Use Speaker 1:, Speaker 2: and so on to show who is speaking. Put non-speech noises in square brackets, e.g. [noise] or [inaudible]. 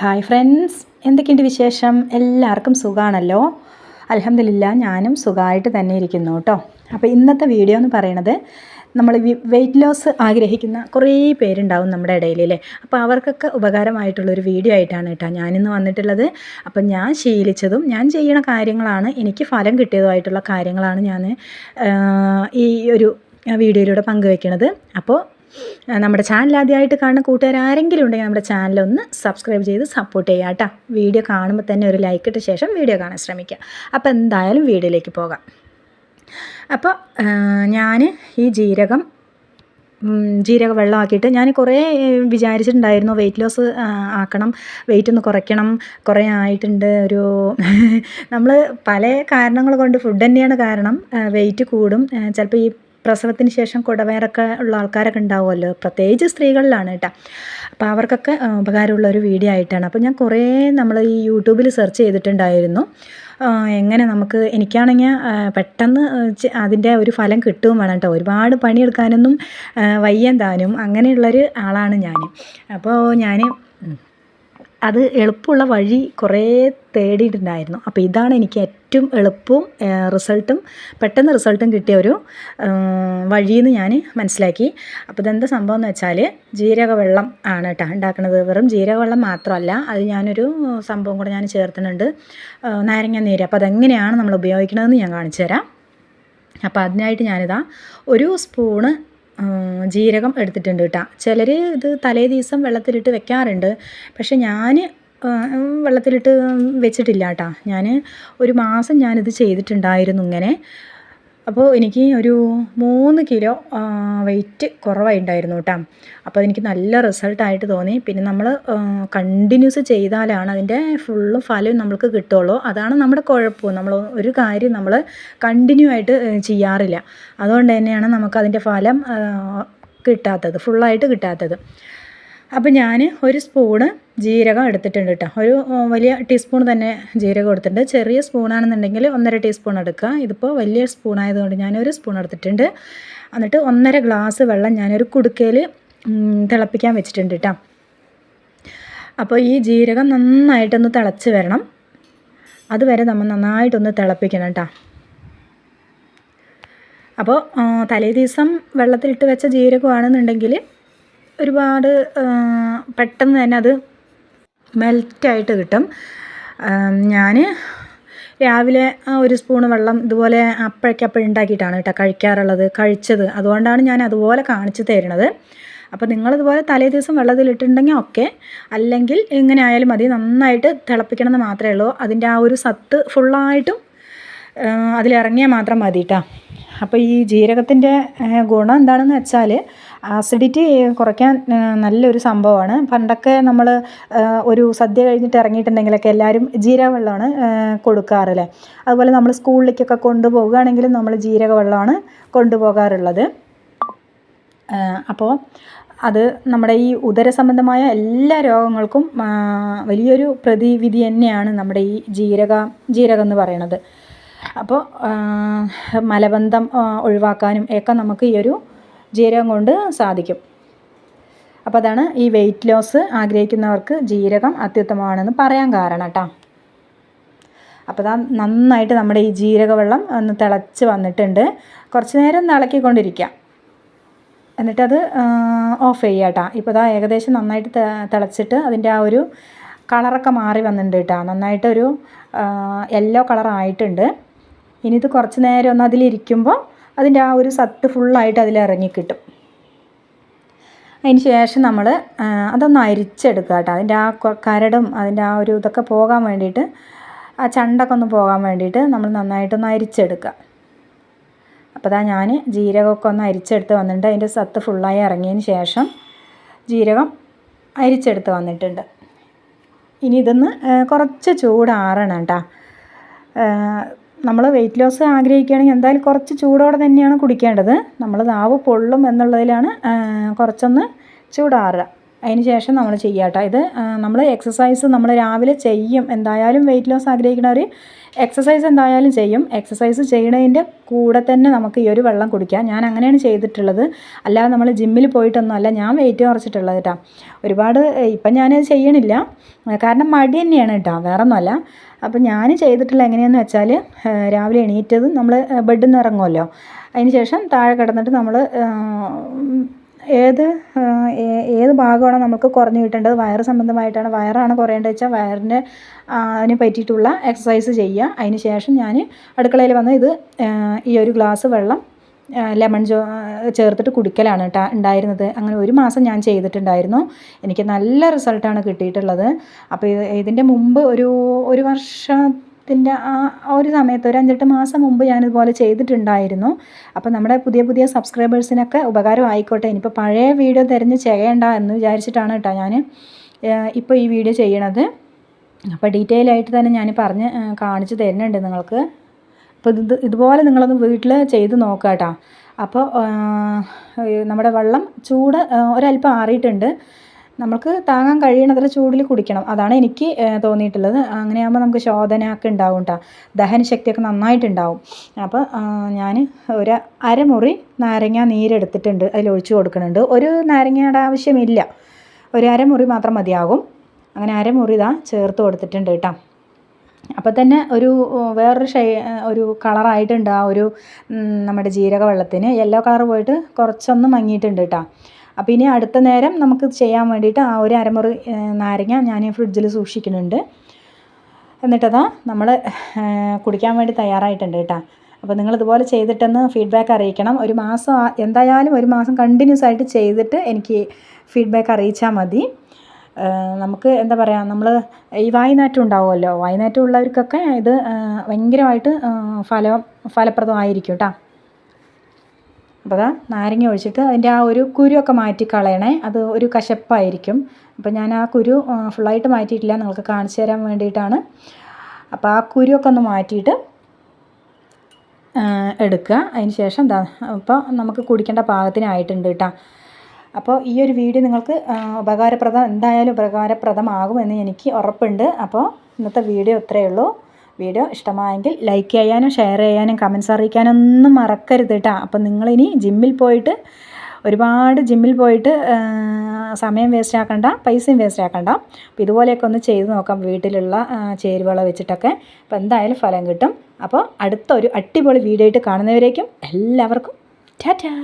Speaker 1: Hi friends എന്തൊക്കെയുണ്ട് വിശേഷം? എല്ലാവർക്കും സുഖമാണല്ലോ അലഹമില്ല ഞാനും സുഖമായിട്ട് തന്നെ ഇരിക്കുന്നു കേട്ടോ അപ്പോൾ ഇന്നത്തെ വീഡിയോ എന്ന് പറയണത് നമ്മൾ വെയിറ്റ് ലോസ് ആഗ്രഹിക്കുന്ന കുറേ പേരുണ്ടാവും നമ്മുടെ ഇടയിൽ അല്ലേ അപ്പോൾ അവർക്കൊക്കെ ഉപകാരമായിട്ടുള്ളൊരു വീഡിയോ ആയിട്ടാണ് കേട്ടോ ഞാനിന്ന് വന്നിട്ടുള്ളത്. അപ്പം ഞാൻ ശീലിച്ചതും ഞാൻ ചെയ്യുന്ന കാര്യങ്ങളാണ്. എനിക്ക് ഫലം കിട്ടിയതുമായിട്ടുള്ള കാര്യങ്ങളാണ് ഞാൻ ഈ ഒരു വീഡിയോയിലൂടെ പങ്കുവെക്കുന്നത് അപ്പോൾ നമ്മുടെ ചാനൽ ആദ്യമായിട്ട് കാണുന്ന കൂട്ടുകാർ ആരെങ്കിലും ഉണ്ടെങ്കിൽ നമ്മുടെ ചാനൽ ഒന്ന് സബ്സ്ക്രൈബ് ചെയ്ത് സപ്പോർട്ട് ചെയ്യുക കേട്ടോ. വീഡിയോ കാണുമ്പോൾ തന്നെ ഒരു ലൈക്ക് ഇട്ട ശേഷം വീഡിയോ കാണാൻ ശ്രമിക്കുക. അപ്പോൾ എന്തായാലും വീഡിയോയിലേക്ക് പോകാം. അപ്പോൾ ഞാൻ ഈ ജീരകം ജീരക വെള്ളമാക്കിയിട്ട് ഞാൻ കുറേ വിചാരിച്ചിട്ടുണ്ടായിരുന്നു വെയിറ്റ് ലോസ് ആക്കണം വെയിറ്റ് ഒന്ന് കുറയ്ക്കണം. കുറേ ആയിട്ടുണ്ട് ഒരു [laughs] നമ്മൾ പല കാരണങ്ങൾ കൊണ്ട് ഫുഡ് തന്നെയാണ് കാരണം വെയിറ്റ് കൂടും. ചിലപ്പോൾ ഈ പ്രസവത്തിന് ശേഷം കുടവയറൊക്കെ ഉള്ള ആൾക്കാരൊക്കെ ഉണ്ടാവുമല്ലോ. പ്രത്യേകിച്ച് സ്ത്രീകളിലാണ് കേട്ടോ. അപ്പോൾ അവർക്കൊക്കെ ഉപകാരമുള്ള ഒരു വീഡിയോ ആയിട്ടാണ്. അപ്പോൾ ഞാൻ കുറേ നമ്മൾ ഈ യൂട്യൂബിൽ സെർച്ച് ചെയ്തിട്ടുണ്ടായിരുന്നു. എങ്ങനെ നമുക്ക് എനിക്കാണെങ്കിൽ പെട്ടെന്ന് അതിന്റെ ഒരു ഫലം കിട്ടുകയും വേണം കേട്ടോ. ഒരുപാട് പണിയെടുക്കാനൊന്നും വയ്യൻ താനും അങ്ങനെയുള്ളൊരു ആളാണ് ഞാൻ അപ്പോൾ ഞാൻ അത് എളുപ്പമുള്ള വഴി കുറേ തേടിയിട്ടുണ്ടായിരുന്നു. അപ്പോൾ ഇതാണ് എനിക്ക് ഏറ്റവും എളുപ്പവും റിസൾട്ടും പെട്ടെന്ന് റിസൾട്ടും കിട്ടിയ ഒരു വഴിയെന്ന് ഞാൻ മനസ്സിലാക്കി. അപ്പോൾ ഇതെന്താ സംഭവം എന്ന് വെച്ചാൽ ജീരക വെള്ളം ആണ് കേട്ടോ ഉണ്ടാക്കുന്നത്. വെറും ജീരക വെള്ളം മാത്രമല്ല അത് ഞാനൊരു സംഭവം കൂടെ ഞാൻ ചേർത്തുന്നുണ്ട് നാരങ്ങ നീര്. അപ്പോൾ അതെങ്ങനെയാണ് നമ്മൾ ഉപയോഗിക്കണതെന്ന് ഞാൻ കാണിച്ചു തരാം. അപ്പോൾ അതിനായിട്ട് ഞാനിതാ ഒരു സ്പൂണ് ജീരകം എടുത്തിട്ടുണ്ട് കേട്ടോ. ചിലർ ഇത് തലേ ദിവസം വെള്ളത്തിലിട്ട് വെക്കാറുണ്ട്. പക്ഷെ ഞാൻ വെള്ളത്തിലിട്ട് വെച്ചിട്ടില്ല കേട്ടോ. ഞാൻ ഒരു മാസം ഞാനിത് ചെയ്തിട്ടുണ്ടായിരുന്നു ഇങ്ങനെ. അപ്പോൾ എനിക്ക് ഒരു മൂന്ന് കിലോ വെയിറ്റ് കുറവായിട്ടുണ്ടായിരുന്നു കേട്ടോ. അപ്പോൾ എനിക്ക് നല്ല റിസൾട്ടായിട്ട് തോന്നി. പിന്നെ നമ്മൾ കണ്ടിന്യൂസ് ചെയ്താലാണ് അതിന്റെ ഫുള്ളും ഫലം നമുക്ക് കിട്ടുള്ളൂ അതാണ് നമ്മുടെ കുഴപ്പം. നമ്മൾ ഒരു കാര്യം നമ്മൾ കണ്ടിന്യൂ ആയിട്ട് ചെയ്യാറില്ല. അതുകൊണ്ട് തന്നെയാണ് നമുക്ക് നമുക്കതിന്റെ ഫലം കിട്ടാത്തത് ഫുള്ളായിട്ട് കിട്ടാത്തത്. അപ്പോൾ ഞാൻ ഒരു സ്പൂണ് ജീരകം എടുത്തിട്ടുണ്ട് കേട്ടോ ഒരു വലിയ ടീസ്പൂൺ തന്നെ ജീരകം എടുത്തിട്ടുണ്ട് ചെറിയ സ്പൂണാണെന്നുണ്ടെങ്കിൽ ഒന്നര ടീസ്പൂൺ എടുക്കുക. ഇതിപ്പോൾ വലിയ സ്പൂണായതുകൊണ്ട് ഞാനൊരു സ്പൂൺ എടുത്തിട്ടുണ്ട്. എന്നിട്ട് ഒന്നര ഗ്ലാസ് വെള്ളം ഞാനൊരു കുടുക്കയിൽ തിളപ്പിക്കാൻ വെച്ചിട്ടുണ്ട് കേട്ടോ അപ്പോൾ ഈ ജീരകം നന്നായിട്ടൊന്ന് തിളച്ച് വരണം. അതുവരെ നമ്മൾ നന്നായിട്ടൊന്ന് തിളപ്പിക്കണം കേട്ടോ അപ്പോൾ തലേ ദിവസം വെള്ളത്തിലിട്ട് വെച്ച ജീരകമാണെന്നുണ്ടെങ്കിൽ ഒരുപാട് പെട്ടെന്ന് തന്നെ അത് മെൽറ്റായിട്ട് കിട്ടും. ഞാൻ രാവിലെ ഒരു സ്പൂൺ വെള്ളം ഇതുപോലെ അപ്പോഴേക്കപ്പോഴുണ്ടാക്കിയിട്ടാണ് കേട്ടോ കഴിക്കാറുള്ളത് കഴിച്ചത്. അതുകൊണ്ടാണ് ഞാൻ അതുപോലെ കാണിച്ചു തരുന്നത്. അപ്പോൾ നിങ്ങളിതുപോലെ തലേ ദിവസം വെള്ളത്തിലിട്ടുണ്ടെങ്കിൽ ഓക്കെ അല്ലെങ്കിൽ എങ്ങനെ ആയാലും മതി നന്നായിട്ട് തിളപ്പിക്കണമെന്ന് മാത്രമേ ഉള്ളൂ. അതിന്റെ ആ ഒരു സത്ത് ഫുള്ളായിട്ടും അതിലിറങ്ങിയാൽ മാത്രം മതി കേട്ടോ. അപ്പോൾ ഈ ജീരകത്തിന്റെ ഗുണം എന്താണെന്ന് വെച്ചാൽ ആസിഡിറ്റി കുറയ്ക്കാൻ നല്ലൊരു സംഭവമാണ്. പണ്ടൊക്കെ നമ്മൾ ഒരു സദ്യ കഴിഞ്ഞിട്ട് ഇറങ്ങിയിട്ടുണ്ടെങ്കിലൊക്കെ എല്ലാവരും ജീരകവെള്ളമാണ് കൊടുക്കാറില്ലേ? അതുപോലെ നമ്മൾ സ്കൂളിലേക്കൊക്കെ കൊണ്ടുപോവുകയാണെങ്കിലും നമ്മൾ ജീരകവെള്ളമാണ് കൊണ്ടുപോകാറുള്ളത്. അപ്പോൾ അത് നമ്മുടെ ഈ ഉദര സംബന്ധമായ എല്ലാ രോഗങ്ങൾക്കും വലിയൊരു പ്രതിവിധി തന്നെയാണ് നമ്മുടെ ഈ ജീരക ജീരകം എന്ന് പറയുന്നത്. അപ്പോൾ മലബന്ധം ഒഴിവാക്കാനും ഒക്കെ നമുക്ക് ഈ ഒരു ജീരകം കൊണ്ട് സാധിക്കും. അപ്പോൾ അതാണ് ഈ വെയിറ്റ് ലോസ് ആഗ്രഹിക്കുന്നവർക്ക് ജീരകം അത്യുത്തമമാണെന്ന് പറയാൻ കാരണം കേട്ടോ അപ്പോൾ അതാ നന്നായിട്ട് നമ്മുടെ ഈ ജീരകവെള്ളം ഒന്ന് തിളച്ച് വന്നിട്ടുണ്ട്. കുറച്ച് നേരം ഒന്ന് ഇളക്കിക്കൊണ്ടിരിക്കുക എന്നിട്ടത് ഓഫ് ചെയ്യുക കേട്ടോ ഇപ്പോൾ ഇതാ ഏകദേശം നന്നായിട്ട് തിളച്ചിട്ട് അതിന്റെ ആ ഒരു കളറൊക്കെ മാറി വന്നിട്ടുണ്ട് കേട്ടോ നന്നായിട്ടൊരു യെല്ലോ കളറായിട്ടുണ്ട്. ഇനി ഇത് കുറച്ച് നേരം ഒന്ന് അതിലിരിക്കുമ്പോൾ അതിന്റെ ആ ഒരു സത്ത് ഫുള്ളായിട്ട് അതിൽ ഇറങ്ങിക്കിട്ടും അതിന് ശേഷം നമ്മൾ അതൊന്ന് അരിച്ചെടുക്കുക കേട്ടോ. അതിന്റെ ആ കരടും അതിന്റെ ആ ഒരു ഇതൊക്കെ പോകാൻ വേണ്ടിയിട്ട് ആ ചണ്ടൊക്കെ ഒന്ന് പോകാൻ വേണ്ടിയിട്ട് നമ്മൾ നന്നായിട്ടൊന്ന് അരിച്ചെടുക്കുക അപ്പോൾ അതാ ഞാൻ ജീരകമൊക്കെ ഒന്ന് അരിച്ചെടുത്ത് വന്നിട്ടുണ്ട്. അതിന്റെ സത്ത് ഫുള്ളായി ഇറങ്ങിയതിന് ശേഷം ജീരകം അരിച്ചെടുത്ത് വന്നിട്ടുണ്ട്. ഇനി ഇതൊന്ന് കുറച്ച് ചൂടാറണം കേട്ടോ. നമ്മൾ വെയിറ്റ് ലോസ് ആഗ്രഹിക്കുകയാണെങ്കിൽ എന്തായാലും കുറച്ച് ചൂടോടെ തന്നെയാണ് കുടിക്കേണ്ടത്. നമ്മൾ നാവ് പൊള്ളും എന്നുള്ളതിലാണ് കുറച്ചൊന്ന് ചൂടാറുക. അതിന് ശേഷം നമ്മൾ ചെയ്യാട്ടോ. ഇത് നമ്മൾ എക്സസൈസ് നമ്മൾ രാവിലെ ചെയ്യും. എന്തായാലും വെയിറ്റ് ലോസ് ആഗ്രഹിക്കുന്നവർ എക്സസൈസ് എന്തായാലും ചെയ്യും. എക്സസൈസ് ചെയ്യണതിന്റെ കൂടെ തന്നെ നമുക്ക് ഈ ഒരു വെള്ളം കുടിക്കാം. ഞാൻ അങ്ങനെയാണ് ചെയ്തിട്ടുള്ളത്. അല്ലാതെ നമ്മൾ ജിമ്മിൽ പോയിട്ടൊന്നുമല്ല ഞാൻ വെയിറ്റ് കുറച്ചിട്ടുള്ളത് കേട്ടോ ഒരുപാട് ഇപ്പം ഞാനത് ചെയ്യണില്ല. കാരണം മടി തന്നെയാണ് കേട്ടോ വേറെ ഒന്നുമല്ല അപ്പം ഞാൻ ചെയ്തിട്ടുള്ള എങ്ങനെയാണെന്ന് വെച്ചാൽ രാവിലെ എണീറ്റത് നമ്മൾ ബെഡിൽ നിന്ന് ഇറങ്ങുമല്ലോ അതിന് ശേഷം താഴെ കിടന്നിട്ട് നമ്മൾ ഏത് ഏത് ഭാഗമാണോ നമുക്ക് കുറഞ്ഞു കിട്ടേണ്ടത്? വയറ് സംബന്ധമായിട്ടാണ് വയറാണ് കുറയേണ്ടത് വെച്ചാൽ വയറിന്റെ അതിന് പറ്റിയിട്ടുള്ള എക്സസൈസ് ചെയ്യുക. അതിന് ശേഷം ഞാൻ അടുക്കളയിൽ വന്ന് ഇത് ഈ ഒരു ഗ്ലാസ് വെള്ളം ലെമൺ ജോ ചേർത്തിട്ട് കുടിക്കലാണ് കേട്ടോ ഉണ്ടായിരുന്നത്. അങ്ങനെ ഒരു മാസം ഞാൻ ചെയ്തിട്ടുണ്ടായിരുന്നു. എനിക്ക് നല്ല റിസൾട്ടാണ് കിട്ടിയിട്ടുള്ളത്. അപ്പോൾ ഇതിന്റെ മുമ്പ് ഒരു ഒരു വർഷം ത്തിന്റെ ആ ഒരു സമയത്ത് ഒരു അഞ്ചെട്ട് മാസം മുമ്പ് ഞാനിതുപോലെ ചെയ്തിട്ടുണ്ടായിരുന്നു. അപ്പോൾ നമ്മുടെ പുതിയ പുതിയ സബ്സ്ക്രൈബേഴ്സിനൊക്കെ ഉപകാരം ആയിക്കോട്ടെ ഇനിയിപ്പോൾ പഴയ വീഡിയോ തിരഞ്ഞ് ചെയ്യേണ്ട എന്ന് വിചാരിച്ചിട്ടാണ് കേട്ടോ ഞാൻ ഇപ്പോൾ ഈ വീഡിയോ ചെയ്യണത്. അപ്പോൾ ഡീറ്റെയിൽ ആയിട്ട് തന്നെ ഞാൻ പറഞ്ഞ് കാണിച്ച് തരുന്നുണ്ട് നിങ്ങൾക്ക്. അപ്പോൾ ഇത് ഇതുപോലെ നിങ്ങളൊന്ന് വീട്ടിൽ ചെയ്ത് നോക്കുക കേട്ടോ. അപ്പോൾ നമ്മുടെ വെള്ളം ചൂട് ഒരല്പം ആറിയിട്ടുണ്ട്. നമുക്ക് താങ്ങാൻ കഴിയണത്ര ചൂടിൽ കുടിക്കണം. അതാണ് എനിക്ക് തോന്നിയിട്ടുള്ളത്. അങ്ങനെയാകുമ്പോൾ നമുക്ക് ശോധന ഒക്കെ ഉണ്ടാവും കേട്ടോ ദഹനശക്തിയൊക്കെ നന്നായിട്ടുണ്ടാവും. അപ്പോൾ ഞാൻ ഒരു അരമുറി നാരങ്ങ നീരെടുത്തിട്ടുണ്ട്. അതിലൊഴിച്ച് കൊടുക്കുന്നുണ്ട്. ഒരു നാരങ്ങയുടെ ആവശ്യമില്ല. ഒരു അരമുറി മാത്രം മതിയാകും. അങ്ങനെ അരമുറി ഇതാ ചേർത്ത് കൊടുത്തിട്ടുണ്ട് കേട്ടോ അപ്പോൾ തന്നെ ഒരു വേറൊരു ഷൈ ഒരു കളറായിട്ടുണ്ട് ആ ഒരു നമ്മുടെ ജീരക വെള്ളത്തിന് യെല്ലോ കളർ പോയിട്ട് കുറച്ചൊന്ന് മങ്ങിയിട്ടുണ്ട് കേട്ടോ അപ്പോൾ ഇനി അടുത്ത നേരം നമുക്ക് ചെയ്യാൻ വേണ്ടിയിട്ട് ആ ഒരു അരമുറി നാരങ്ങ ഞാൻ ഫ്രിഡ്ജിൽ സൂക്ഷിക്കുന്നുണ്ട്. എന്നിട്ടതാ നമ്മൾ കുടിക്കാൻ വേണ്ടി തയ്യാറായിട്ടുണ്ട് കേട്ടോ. അപ്പോൾ നിങ്ങൾ ഇതുപോലെ ചെയ്തിട്ടെന്ന് ഫീഡ്ബാക്ക് അറിയിക്കണം. ഒരു മാസം എന്തായാലും ഒരു മാസം കണ്ടിന്യൂസ് ആയിട്ട് ചെയ്തിട്ട് എനിക്ക് ഫീഡ്ബാക്ക് അറിയിച്ചാൽ മതി. നമുക്ക് എന്താ പറയുക നമ്മൾ ഈ വായനാറ്റം ഉണ്ടാവുമല്ലോ. വായനാറ്റം ഉള്ളവർക്കൊക്കെ ഇത് ഭയങ്കരമായിട്ട് ഫലം ഫലപ്രദമായിരിക്കും കേട്ടോ. അപ്പോൾ അതാ നാരങ്ങ ഒഴിച്ചിട്ട് അതിന്റെ ആ ഒരു കുരുവൊക്കെ മാറ്റി കളയണേ. അത് ഒരു കശപ്പായിരിക്കും. അപ്പോൾ ഞാൻ ആ കുരു ഫുള്ളായിട്ട് മാറ്റിയിട്ടില്ല. നിങ്ങൾക്ക് കാണിച്ചു തരാൻ വേണ്ടിയിട്ടാണ്. അപ്പോൾ ആ കുരുവൊക്കെ ഒന്ന് മാറ്റിയിട്ട് എടുക്കുക. അതിന് ശേഷം എന്താ അപ്പോൾ നമുക്ക് കുടിക്കേണ്ട പാകത്തിനായിട്ടുണ്ട് കേട്ടോ അപ്പോൾ ഈ ഒരു വീഡിയോ നിങ്ങൾക്ക് ഉപകാരപ്രദം എന്തായാലും ഉപകാരപ്രദമാകുമെന്ന് എനിക്ക് ഉറപ്പുണ്ട്. അപ്പോൾ ഇന്നത്തെ വീഡിയോ ഇത്രയേ ഉള്ളൂ. വീഡിയോ ഇഷ്ടമായെങ്കിൽ ലൈക്ക് ചെയ്യാനും ഷെയർ ചെയ്യാനും കമൻസ് അറിയിക്കാനൊന്നും മറക്കരുത് കേട്ടോ അപ്പം നിങ്ങളിനി ജിമ്മിൽ പോയിട്ട് ഒരുപാട് ജിമ്മിൽ പോയിട്ട് സമയം വേസ്റ്റ് ആക്കണ്ട പൈസയും വേസ്റ്റ് ആക്കണ്ട. അപ്പോൾ ഇതുപോലെയൊക്കെ ഒന്ന് ചെയ്ത് നോക്കാം വീട്ടിലുള്ള ചേരുവള വെച്ചിട്ടൊക്കെ. അപ്പോൾ എന്തായാലും ഫലം കിട്ടും. അപ്പോൾ അടുത്തൊരു അടിപൊളി വീഡിയോ ആയിട്ട് കാണുന്നവരേക്കും എല്ലാവർക്കും ടാറ്റാ